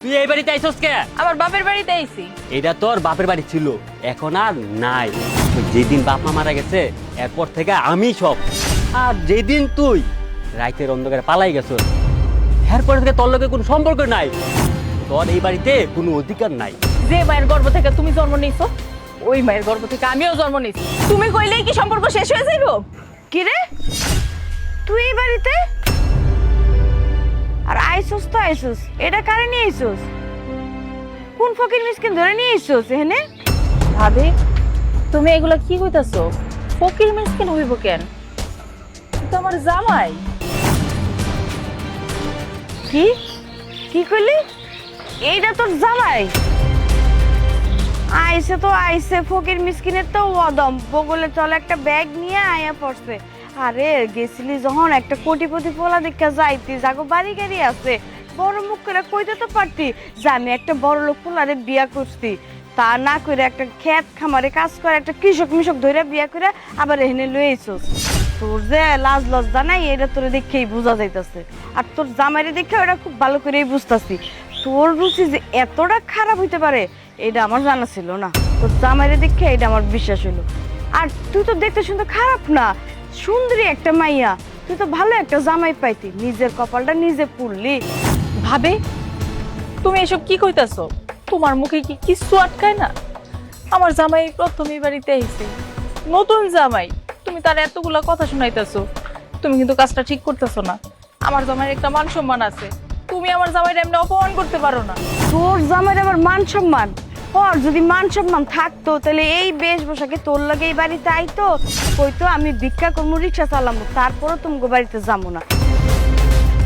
তুই এই বাড়িতে আইসস কে? আমার বাপের বাড়িতে আইছি। এটা তোর বাপের বাড়ি ছিল এখন আর নাই। যেদিন বাপ মা মারা গেছে এরপর থেকে আমি সব। আর যেদিন তুই রাইতের অন্ধকারে পালাই গেছ এরপর থেকে তোর লোকের কোনো সম্পর্ক নাই। তোর এই বাড়িতে কোনো অধিকার নাই। যে মায়ের গর্ভ থেকে তুমি জন্ম নিয়েছো ওই মায়ের গর্ভ থেকে আমিও জন্ম নিয়েছি তুমি কইলেই কি সম্পর্ক শেষ হয়ে যাইব? কি রে? তুই এই বাড়িতে? আর আইসুস তো আইসুস। এটা কারে নিয়ে আইসুস? কোন ফকির মিসকিন ধরে নিয়ে আইসুস এখানে? ভাবি তুমি এগুলা কি কইতাছো? ফকির মিসকিন হইব কেন? তো আমার জামাই। কি? কি কইলি? এইটা তোর জামাই? আইসে তো আইসে ফকির মিসকিনের তো ওদম বগলে চলে একটা ব্যাগ নিয়ে আয়া পড়ছে। আরে, গেছিলি যখন একটা কোটিপতি পোলা দেখা যাইতি, যাগো বাড়ি গাড়ি আছে। বড় মুখ করে কইতে তো পারতি আমি একটা বড় লোক পোলারে বিয়া করছি। তা না করে একটা ক্ষেত খামারে কাজ করে একটা কৃষক মিশক ধরে বিয়া করে আবার এখানে লইছস তোর যে লাজ লজ্জা নাই, এটা তোর দেখেই বোঝা যাইতাছে। আর তোর জামাইরে দেখে ওটা খুব ভালো করেই বুঝতাছি। তোর রুচি যে এতটা খারাপ হইতে পারে, এটা আমার জানা ছিল না। তোর জামাইরে দেখে এটা আমার বিশ্বাস হলো আর তুই তো দেখতে শুনতে খারাপ না। সুন্দরী একটা মাইয়া। তুই তো ভালো একটা জামাই পাইতি নিজের কপালটা নিজে পুড়লি। ভাবে তুমি এসব কি কইতাছো? তোমার মুখে কি কিছু আটকায় না? আমার জামাই প্রথম এই বাড়িতে আইছে। নতুন জামাই। তুমি তার এতগুলা কথা শুনাইতাছো। তুমি কিন্তু কাজটা ঠিক করতেছো না। আমার জামাইয়ের একটা মান সম্মান আছে। তুমি আমার জামাইটা এমনি অপমান করতে পারো না। তোর জামাইয়ের আমার মান সম্মান? ওর যদি মান সম্মান থাকতো, তাহলে এই বেশ বসাকে তোর লাগে এই বাড়িতে আইতো। কইতো, আমি ভিক্ষা করব রিক্সা চালামো, তারপরও তুমি বাড়িতে যাব না।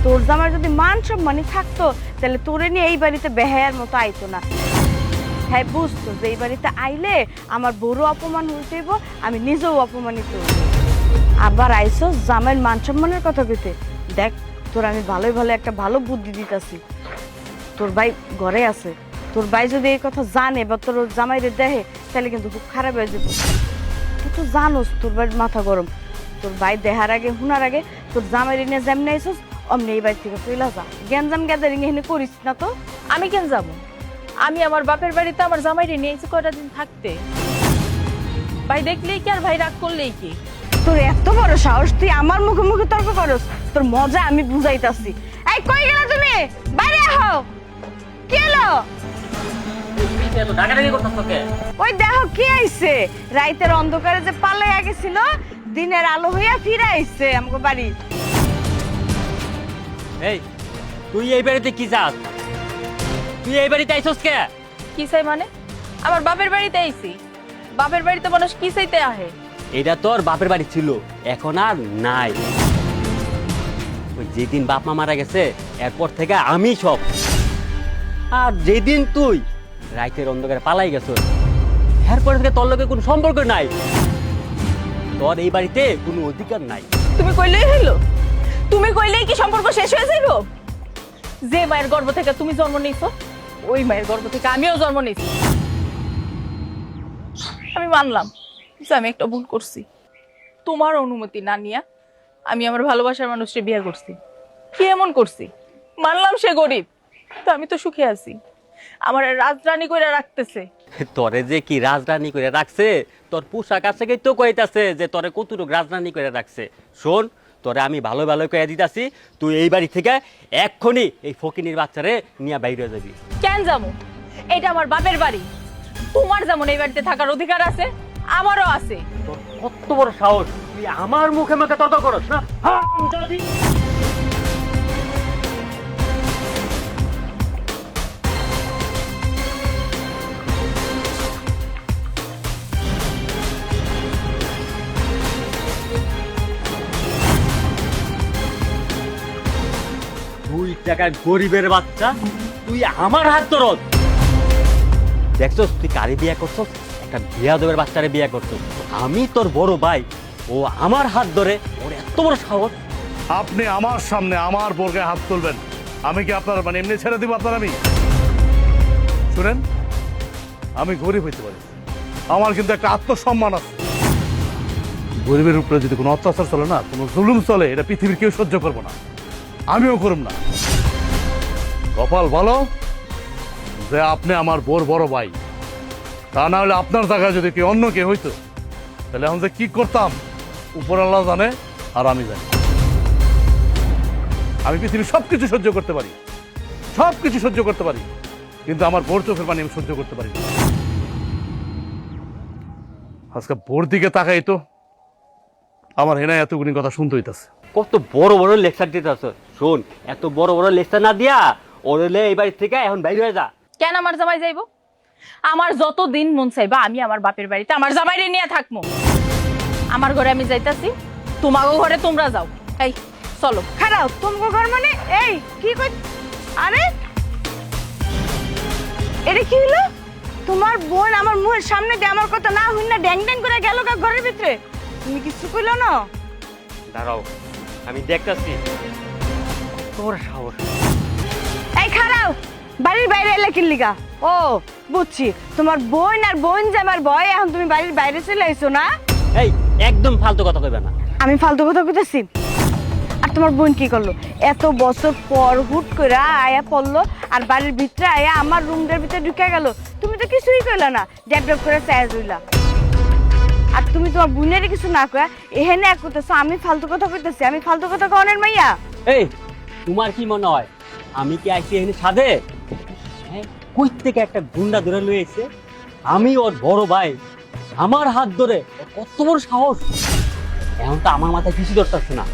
তোর জামাই যদি মান সম্মানই থাকতো, তাহলে তোরে নিয়ে এই বাড়িতে বেহায়ার মতো আইতো না। হ্যাঁ বুঝতো যে এই বাড়িতে আইলে আমার বড় অপমান হইতেইব আমি নিজেও অপমানিত আবার আইসো জামাইয়ের মান সম্মানের কথা কইতে, দেখ, তোর আমি ভালোই ভালো একটা ভালো বুদ্ধি দিতাছি। তোর ভাই ঘরে আছে তোর ভাই যদি এই কথা জানে বা তোর জামাইরে দেখে তাহলে কিন্তু খুব খারাপ হয়ে যাবে। তুই তো জানোস তোর ভাইয়ের মাথা গরম। তোর ভাই দেহার আগে হুনার আগে তোর জামাইরে নিয়ে যেমনি আইসস অমনি এই বাড়ি থেকে চলে যা। গ্যাঞ্জাম গ্যাদারিং এখানে করিস না তো? আমি কেন যাব? আমি আমার বাপের বাড়িতে আমার জামাইরে নিয়েছি কয়টা দিন থাকতে। ভাই দেখলেই কি আর ভাই রাগ করলেই কি? তোর এত বড় সাহস তুই আমার মুখে মুখে তর্ক করস? তোর মজা আমি বুঝাইতাছি। এই কই গেল তুমি? বাইরে আহো! কি এলো ওই দেখো কি আইছে? রাইতের অন্ধকারে যে পালাইয়া গেছিল দিনের আলো হইয়া ফিরে আইছে আমাকে বাড়ি। এই তুই এই বাড়িতে কি চাস তুই এই বাড়িতে আইসস কে? কি চাই মানে? আমার বাপের বাড়িতে আইছি। বাপের বাড়িতে মানুষ কি চাইতে আহে? এটা তোর বাপের বাড়ি ছিল এখন আর নাই। ওই যেদিন বাপ মা মারা গেছে এরপর থেকে আমি সব। আর যেদিন তুই রাইতের অন্ধকারে পালাই গেছ। এরপর থেকে তোর লোকের কোনো সম্পর্ক নাই। তোর এই বাড়িতে কোনো অধিকার নাই। তুমি কইলেই হইল। তুমি কইলেই কি সম্পর্ক শেষ হয়ে যাইব? যে মায়ের গর্ভ থেকে তুমি জন্ম নিয়েছো ওই মায়ের গর্ভ থেকে আমিও জন্ম নিয়েছি আমি মানলাম যে আমি একটা ভুল করছি। তোমার অনুমতি না নিয়া আমি আমার ভালোবাসার মানুষকে বিয়ে করছি। কি এমন করছি? মানলাম সে গরিব, তো আমি তো সুখে আছি। আমার রাজরানী করে রাখতেছে। তোরে যে কি রাজধানী করে রাখছে তোর পোশাক আছে তো কইতাছে যে তোরে কতটুক রাজধানী করে রাখছে। শোন তোরে আমি ভালো ভালো কয়ে দিতাছি তুই এই বাড়ি থেকে এক্ষুনি এই ফকিনির বাচ্চারে নিয়ে বাইরে যাবি। কেন যাব? এটা আমার বাপের বাড়ি। তোমার যেমন এই বাড়িতে থাকার অধিকার আছে আমারও আছে। তোর কত বড় সাহস? তুই আমার মুখে মুখে তর্ক করস না? হারামজাদি। গরিবের বাচ্চা, তুই আমার হাত ধরত। দেখছস, তুই কারি বিয়ে করছস? একটা বিয়া দেবের বাচ্চারে বিয়ে করছস। আমি তোর বড় ভাই, ও আমার হাত ধরে, ওর এত বড় সাহস। আপনি আমার সামনে আমার বোরকে হাত তুলবেন। আমি কি আপনার মানে এমনি ছেড়ে দিব আপনার আমি? শুনেন, আমি গরিব হইতে পারি। আমার কিন্তু একটা আত্মসম্মান আছে। গরিবের উপরে যদি কোনো অত্যাচার চলে না, কোনো জুলুম চলে, এটা পৃথিবীর কেউ সহ্য করব না। আমিও করব না। কপাল ভালো? যে আপনি আমার বোর বড় ভাই। তা না হলে আপনার জায়গায় যদি কেউ অন্য কেউ হইতো, তাহলে এখন যে কি করতাম? উপর আল্লাহ জানে, আর আমি জানি। আমি পৃথিবীর সব কিছু সহ্য করতে পারি। সব কিছু সহ্য করতে পারি। কিন্তু আমার বোর চোখের পানি আমি সহ্য করতে পারি। আজকে বোর দিকে তাকাই তো, আমার হেনা এতগুলি কথা শুনতে হইতাছে। কত বড় বড় লেকচার দিতে শোন, এত বড় বড় লেকচার না দিয়া ওরলে এই বাড়ি থেকে এখন বাইরে হয়ে যা। কেন আমার জামাই যাইবো? আমার যত দিন মন চাইবা আমি আমার বাপের বাড়িতে আমার জামাইরে নিয়ে থাকব আমার ঘরে আমি যাইতাছি তোমাগো ঘরে তোমরা যাও। এই চলো। খারাপ তোমাকে ঘর মানে? এই কি কই আরে! এটা কি হলো তোমার বোন আমার মুখের সামনে দিয়ে আমার কথা না হইন না ড্যাং ড্যাং করে গেল গা ঘরের ভিতরে? তুমি কিছু কইলো না? দাঁড়াও আমি দেখতাছি। তোর সাহস। খারাপ বাড়ির বাইরে এলে কিল্লিগা ও বুঝছি তোমার বোন আর বোন যে আমার ভয় এখন তুমি বাড়ির বাইরে চলে আইছো না? এই একদম ফালতু কথা কইবে না। আমি ফালতু কথা কইতেছি? আর তোমার বোন কি করল? এত বছর পর হুট করে আয়া পড়ল আর বাড়ির ভিতরে আয়া আমার রুমটার ভিতরে ঢুকে গেল। তুমি তো কিছুই কইলা না ড্যাব করে চায় রইলা আর তুমি তোমার বোনের কিছু না কয়া এখানে এক করতেছো আমি ফালতু কথা কইতেছি আমি ফালতু কথা কনের মাইয়া? এই তোমার কি মনে হয়? আমি কি আইছি এখানে সাদে হ্যাঁ কই থেকে একটা গুন্ডা ধরে লয়ে এসে আমি ওর বড় ভাই। আমার হাত ধরে কত বড় সাহস। এখন তো আমার মাথায় কিছু ধরতেছে না।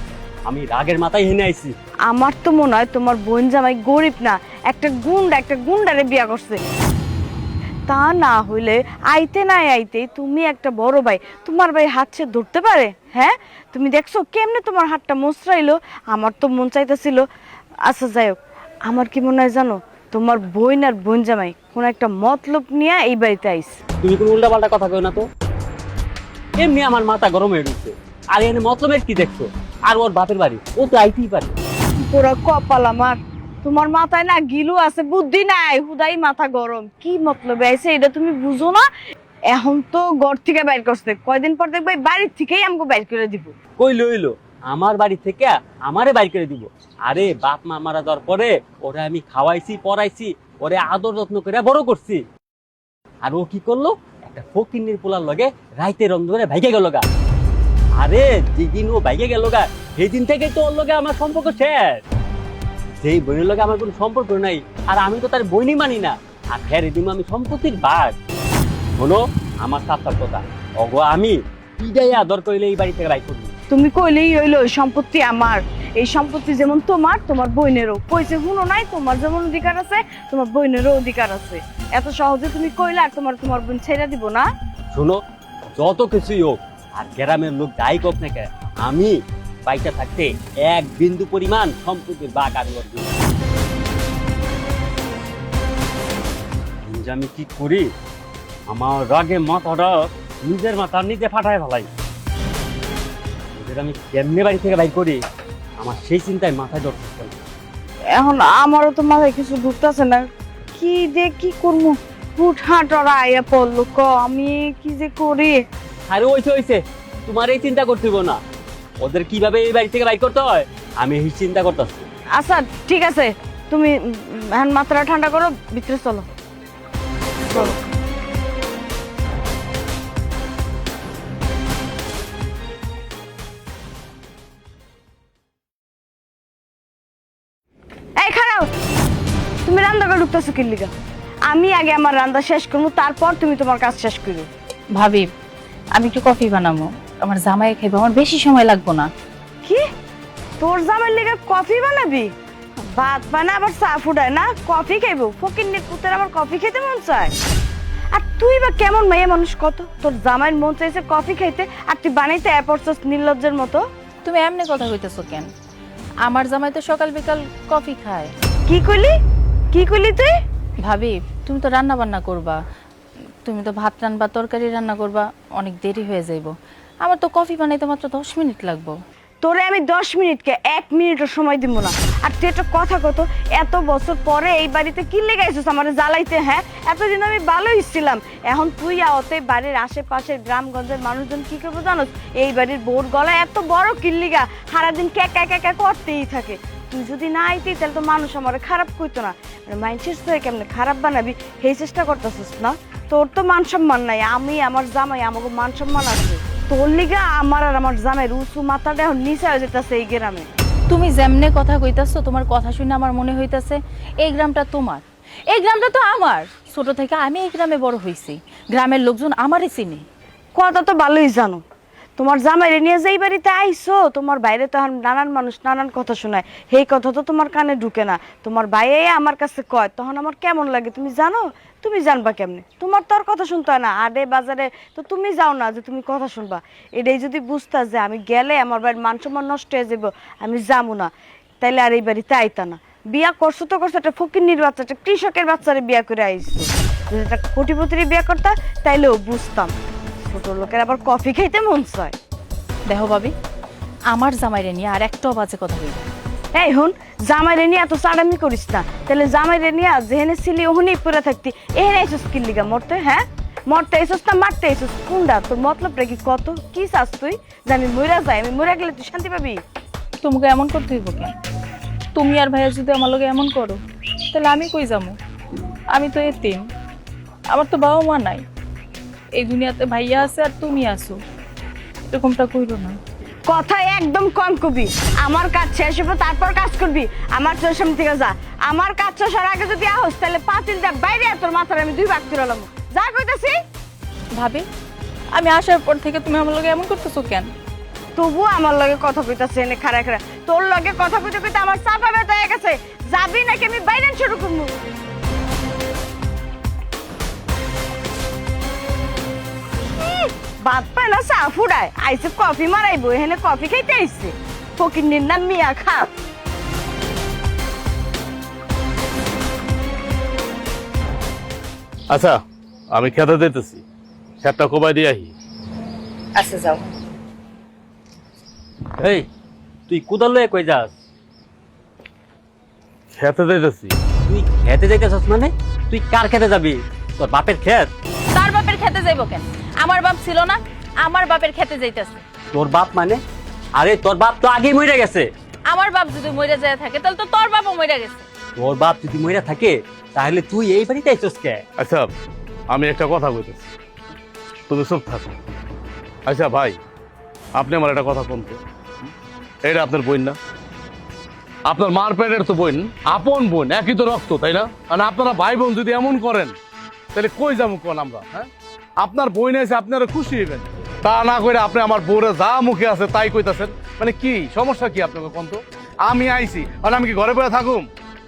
আমি রাগের মাথায় হেনে আইছি। আমার তো মনে হয় তোমার বোন জামাই গরিব না। একটা গুন্ডা, একটা গুন্ডারে বিয়া করছে। তা না হইলে আইতে নাই আইতে তুমি একটা বড় ভাই, তোমার ভাই হাত সে ধরতে পারে? হ্যাঁ? তুমি দেখছ কেমনে তোমার হাতটা মোচড়াইলো আমার তো মন চাইতেছিল। আচ্ছা যাই হোক। আমার কি মনে হয় জানো? তোমার বোন আর বোন জামাই কোন একটা মতলব নিয়ে এই বাড়িতে আইস তুমি কোনো উল্টা পাল্টা কথা কই না তো? এমনি আমার মাথা গরম হয়ে গেছে। আর এনে মতলবের কি দেখছ? আর ওর বাপের বাড়ি ও তো আইতেই পারে। পুরো কপাল আমার। তোমার মাথায় না গিলু আছে বুদ্ধি নাই হুদাই মাথা গরম। কি মতলবে আইছে এটা তুমি বুঝো না? এখন তো ঘর থেকে বাইর করছে। কয়দিন পর দেখবে বাড়ির থেকেই আমাকে বাইর করে দিব। কই লইলো আমার বাড়ি থেকে আমারে বাইর করে দিব। আরে বাপ মা মারা যাওয়ার পরে ওরে আমি খাওয়াইছি, পড়াইছি, ওরে আদর যত্ন করে বড় করছি। আর ও কি করল? একটা ফকিন্নির পোলার লগে রাইতে রন্ধ করে ভাইকে গেল গা। আরে যেদিন ও ভাইকে গেল গা, সেদিন থেকে তো ওর লগে আমার সম্পর্ক শেষ। যেই বোনের লগে আমার কোনো সম্পর্ক নাই, আর আমি তো তার বইনি মানি না। আর হ্যাঁ রে আমি সম্পত্তির বাঘ। হলো আমার কথা অগো আমি ইডাই আদর কইলে এই বাড়ি থেকে করবি। তুমি কইলেই হইল সম্পত্তি আমার। এই সম্পত্তি যেমন তোমার তোমার বোনেরও। কইছে হুনো নাই তোমার যেমন অধিকার আছে তোমার বোনেরও অধিকার আছে। এত সহজে তুমি কইলে আর তোমার তোমার বোন ছেড়ে দিব না? শুনো যত কিছুই হোক আর গ্রামের লোক যাই হোক না কেন, আমি বাইটা থাকতে এক বিন্দু পরিমাণ সম্পত্তির বাঘ আমি ওর দিব না। কিন্তু আমি কি করি? আমার রাগে মাথাটা নিজের মাথা নিজে ফাটায় ফেলাই। আমি কেমনে বাড়ি থেকে বাইর করি আমার সেই চিন্তায় মাথায় ধরতেছে না। এখন আমারও তো মাথায় কিছু ঢুকতেছে না। কি যে কি করব? হুট হাট ওরা আইয়া পড়ল ক আমি কি যে করি? আরে ওইছে ওইছে তোমার এই চিন্তা করতে হইবো না। ওদের কীভাবে এই বাড়ি থেকে বাইর করতে হয় আমি এই চিন্তা করতেছি। আচ্ছা ঠিক আছে। তুমি এখন মাত্রা ঠান্ডা করো ভিতরে চলো। চলো। তুমি রান্না করে ঢুকতেছো কি লিগা? আমি আগে আমার রান্না শেষ করব তারপর তুমি তোমার কাজ শেষ করো ভাবি আমি একটু কফি বানাবো। আমার জামাই খাইবো আমার বেশি সময় লাগবো না। কি? তোর জামাই লিগে কফি বানাবি? ভাত বানা আবার চা ফুটায় না? কফি খাইবো? ফকির পুতের আবার কফি খেতে মন চায়? আর তুই বা কেমন মেয়ে মানুষ কত? তোর জামাইয়ের মন চাইছে কফি খাইতে আর তুই বানাইতে অ্যাপরছস নির্লজ্জের মতো? তুমি এমনি কথা কইতেছো কেন? আমার জামাই তো সকাল বিকাল কফি খায়। কি কইলি? কি কইলি তুই? ভাবি তুমি তো রান্না বান্না করবা। তুমি তো ভাত রান্না তরকারি রান্না করবা অনেক দেরি হয়ে যাইব। আমার তো কফি বানাইতে মাত্র দশ মিনিট লাগবো। তোরে আমি দশ মিনিটকে এক মিনিটও সময় দিব না। আর তুই একটা কথা কত এত বছর পরে এই বাড়িতে কি লেগে আইছিস আমার জ্বালাইতে হ্যাঁ? এতদিন আমি ভালোই ছিলাম। এখন তুই আওতে বাড়ির আশেপাশের গ্রামগঞ্জের মানুষজন কি করব জানোস? এই বাড়ির বোর গলা এত বড় কিল্লিগা সারাদিন ক্যাকা ক্যাকা করতেই থাকে। তুই যদি না আইতি তাহলে তো মানুষ আমার খারাপ কইতো না। মাইন্ডসেট তো কেমনে খারাপ বানাবি সেই চেষ্টা করতেছিস না? তোর তো মান সম্মান নাই আমি আমার জামাই আমাকে মান সম্মান আছে। তোর লিগা আমার আর আমার জামাইয়ের উঁচু মাথাটা এখন নিচে হয়ে যেতেছে এই গ্রামে। তুমি যেমনে কথা কইতাছো তোমার কথা শুনে আমার মনে হইতাছে এই গ্রামটা তোমার। এই গ্রামটা তো আমার। ছোট থেকে আমি এই গ্রামে বড় হইছি। গ্রামের লোকজন আমারই চিনি। কথা তো ভালোই জানো। তোমার জামাইরে নিয়ে যেই বাড়িতে আইছো, তোমার বাইরে তো এখন নানান মানুষ নানান কথা শোনায়। সেই কথা তো তোমার কানে ঢুকে না। তোমার ভাইয়ে আমার কাছে কয়, তখন আমার কেমন লাগে? তুমি জানো? তুমি জানবা কেমনে? তোমার তো আর কথা শুনতে হয় না। আডে বাজারে তো তুমি যাও না যে তুমি কথা শুনবা। এটাই যদি বুঝতা যে আমি গেলে আমার বাড়ির মান সম্মান নষ্ট হয়ে যাব আমি যাব না। তাইলে আর এই বাড়িতে আইতা না। বিয়া করছ তো করছ, একটা ফকির বাচ্চা, একটা কৃষকের বাচ্চারে বিয়া করে আইসো যদি একটা কোটিপতির বিয়া করতা, তাইলেও বুঝতাম। ছোট লোকের আবার কফি খাইতে মন চায়। দেখো ভাবি আমার জামাইরে নিয়ে আর একটাও বাজে কথা হইবে এই হন জামাই রে নিয়ে এত চাড়ামি করিস না। তাহলে জামাই রে নিয়ে যেহেনে ছিলি ওখানেই পরে থাকতি এখানে আইসস কি লিগা মরতে হ্যাঁ? মরতে আইসস না মারতে আইসস কোনটা তোর মতলবটা কি কত? কি চাস তুই? যে আমি মরে যাই আমি মরে গেলে তুই শান্তি পাবি? তোমাকে এমন করতে হইব কেন? তুমি আর ভাইয়া যদি আমার লগে এমন করো তাহলে আমি কই যাব? আমি তো এতিম। আমার তো বাবা মা নাই। এই দুনিয়াতে ভাইয়া আছে আর তুমি আছো। এরকমটা কইরো না। কথা একদম কম কবি। আমার কাজ শেষ হবে তারপর কাজ করবি। আমার চোর সামনে থেকে যা। আমার কাজ শেষের আগে যদি আহস তাহলে পাতিল দেখ বাইরে তোর মাথার আমি দুই ভাগ এলাম যা কইতাছি। ভাবি আমি আসার পর থেকে তুমি আমার লগে এমন করতেছো কেন? তবু আমার লগে কথা কইতাছে এনে খারা খারা তোর লগে কথা কইতে কইতে আমার চাপা ব্যথা হয়ে গেছে। যাবি নাকি আমি বাইরে শুরু করব? উম, পায় না চা ফুড়ায় আইসে কফি মারাইবো এখানে কফি খাইতে আইসে ফকির নাম মিয়া খা। আচ্ছা আমি খেতে দিতেছি। খেতটা কোবাই দিয়ে আহি। আচ্ছা যাও। এই তুই কোদাল লয়ে কই যাস? খেতে দিতেছি। তুই খেতে যাইতেছস মানে? তুই কার খেতে যাবি? তোর বাপের ক্ষেত তার বাপের খেতে যাইবো কেন? আমার বাপ ছিল না আমার বাপের খেতে যাইতেছে। তোর বাপ মানে? আরে তোর বাপ তো আগেই মরে গেছে। আমার বাপ যদি মরে যায় থাকে তাহলে তো তোর বাপও মরে গেছে। তোর বাপ যদি মরে থাকে তাহলে তুই এই বাড়িতে আইছস কে? আচ্ছা আমি একটা কথা বলতেছি তুমি চুপ থাকো। আচ্ছা ভাই আপনি আমার একটা কথা বলতে এটা আপনার বোন না? আপনার মার পেটের তো বোন আপন বোন একই তো রক্ত তাই না? মানে আপনারা ভাই বোন যদি এমন করেন তাহলে কই যাব কোন আমরা হ্যাঁ? আপনার বোন এসে আপনারা খুশি হইবেন। তা না করে আপনি আমার বউরে যা মুখে আছে তাই কইতাছেন। মানে কি সমস্যা কি আপনাকে কোন তো? আমি আইছি আর আমি কি ঘরে পড়ে থাকুম?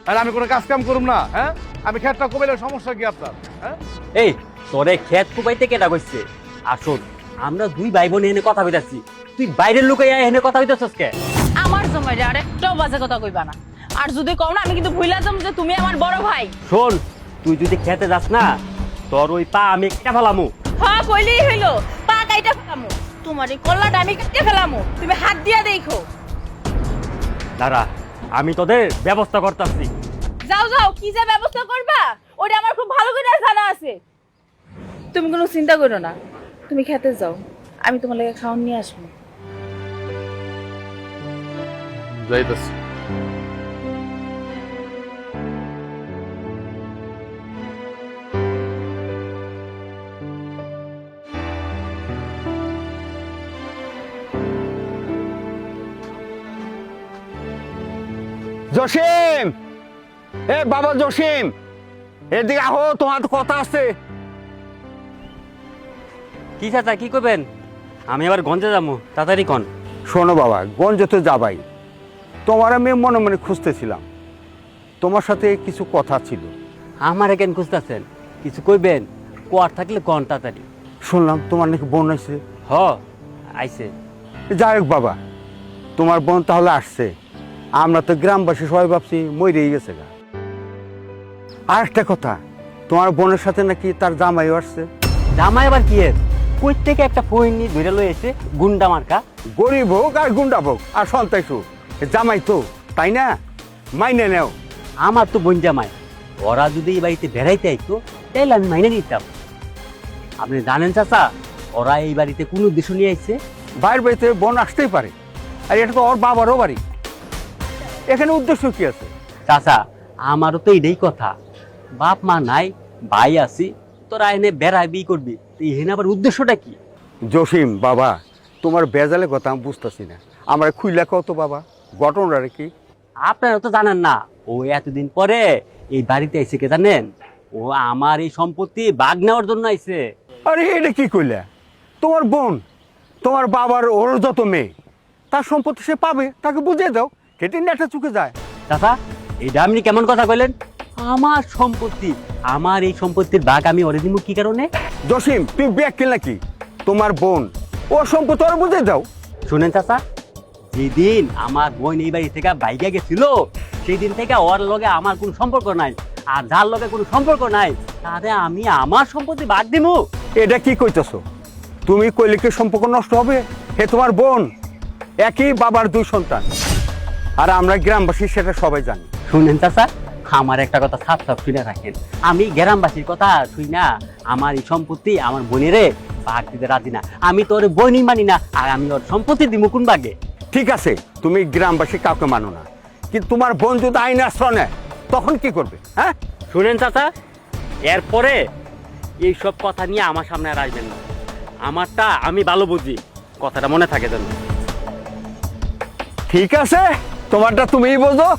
আর আমি কোনো কাজ কাম করুম না হ্যাঁ? আমি খেটটা কমাইলে সমস্যা কি আপনার হ্যাঁ? এই তোরে খেত কুপাইতে কেটা কইছে? আসুন আমরা দুই ভাই বোন এনে কথা কইতাছি। তুই বাইরের লোকে এনে কথা কইতাছস কে? আমার জমাইরে আর একটাও বাজে কথা কইবা না। আর যদি কও না আমি কিন্তু ভুলা যাম যে তুমি আমার বড় ভাই। শোন তুই যদি খেতে যাস না তোর ওই পা আমি কেটে ফেলামু। হ্যাঁ কইলেই হইল। পা কাইটা ফেলামু। তোমার এই কল্লাটা আমি কেটে ফেলামু। তুমি হাত দিয়া দেখো। দাঁড়া আমি তোদের ব্যবস্থা করতেছি। যাও যাও কি যে ব্যবস্থা করবা? ওটা আমার খুব ভালো করে জানা আছে। তুমি কোনো চিন্তা করো না। তুমি খেতে যাও। আমি তোমার লাগে খাওয়ান নিয়ে আসব। যাইতেছি। জসিম! এ বাবা জসিম! এদিকে আহো তোমার তো কথা আছে। কি চাচা কি করবেন? আমি আবার গঞ্জে যাব তাড়াতাড়ি কন। শোনো বাবা গঞ্জ তো যাবাই। তোমার আমি মনে মনে খুঁজতেছিলাম। তোমার সাথে কিছু কথা ছিল। আমার কেন খুঁজতেছেন? কিছু কইবেন? কোয়ার থাকলে কন তাড়াতাড়ি। শুনলাম তোমার নাকি বোন আছে হ আইছে। যাই হোক বাবা তোমার বোন তাহলে আসছে। আমরা তো গ্রামবাসী সবাই ভাবছি মরেই গেছে গা। আর একটা কথা তোমার বোনের সাথে নাকি তার জামাইও আসছে? জামাই আবার কি এর? কই থেকে একটা ফোন নিয়ে ধরে লয়ে এসে গুন্ডা মার্কা? গরিব হোক আর গুন্ডা হোক আর সন্তাইস হোক জামাই তো তাই না? মাইনে নেও। আমার তো বোন জামাই ওরা যদি এই বাড়িতে বেড়াইতে আইতো তাইলে আমি মাইনে নিতাম। আপনি জানেন চাচা ওরা এই বাড়িতে কোন উদ্দেশ্য নিয়ে আইছে? বাইরের বাড়িতে বোন আসতেই পারে। আর এটা তো ওর বাবারও বাড়ি। এখানে উদ্দেশ্য কি আছে? চাচা আমারও তো এটাই কথা। বাপ মা নাই ভাই আছি তোরা এনে বেড়ায় বি করবি। এখানে আবার উদ্দেশ্যটা কি? জসিম বাবা তোমার বেজালে কথা আমি বুঝতেছি না। আমার খুইলা কত বাবা ঘটনাটা কি? আপনারা তো জানেন না ও এতদিন পরে এই বাড়িতে আইছে কে জানেন? ও আমার এই সম্পত্তি বাগ নেওয়ার জন্য আইছে। আরে এটা কি কইলা? তোমার বোন তোমার বাবার ওর যত মেয়ে তার সম্পত্তি সে পাবে তাকে বুঝিয়ে দাও। কেটে নেটা চুকে যায়। চাচা এটা আপনি কেমন কথা কইলেন? আমার সম্পত্তি। আমার এই সম্পত্তির বাঘ আমি ওরে দিব কি কারণে? জসিম তুই ব্যাগ কিল নাকি? তোমার বোন। ও সম্পত্তি ওর বুঝিয়ে দাও। শুনেন চাচা যেদিন আমার বোন এই বাড়ি থেকে বাইকে গেছিল সেই দিন থেকে ওর লগে আমার কোনো সম্পর্ক নাই। আর যার লগে কোনো সম্পর্ক নাই তাহলে আমি আমার সম্পত্তি বাদ দিব এটা কি কইতেছো? তুমি কইলে কি সম্পর্ক নষ্ট হবে? হে তোমার বোন একই বাবার দুই সন্তান। আর আমরা গ্রামবাসী সেটা সবাই জানি। শুনেন চাচা আমার একটা কথা সাপ সাপ শুনে রাখেন। আমি গ্রামবাসীর কথা শুই না আমার এই সম্পত্তি আমার বোনেরে ভাগ দিতে রাজি না। আমি তোর বোনই মানি না আর আমি ওর সম্পত্তি দিব কোন ভাগে ঠিক আছে তুমি গ্রামবাসী কাউকে মানো না। কিন্তু তোমার বোন যদি আইন আশ্রয় নেয় তখন কি করবে হ্যাঁ? শুনেন চাচা এরপরে এইসব কথা নিয়ে আমার সামনে আর আসবেন না। আমারটা আমি ভালো বুঝি কথাটা মনে থাকে যেন। ঠিক আছে। তোমারটা তুমিই বোঝো।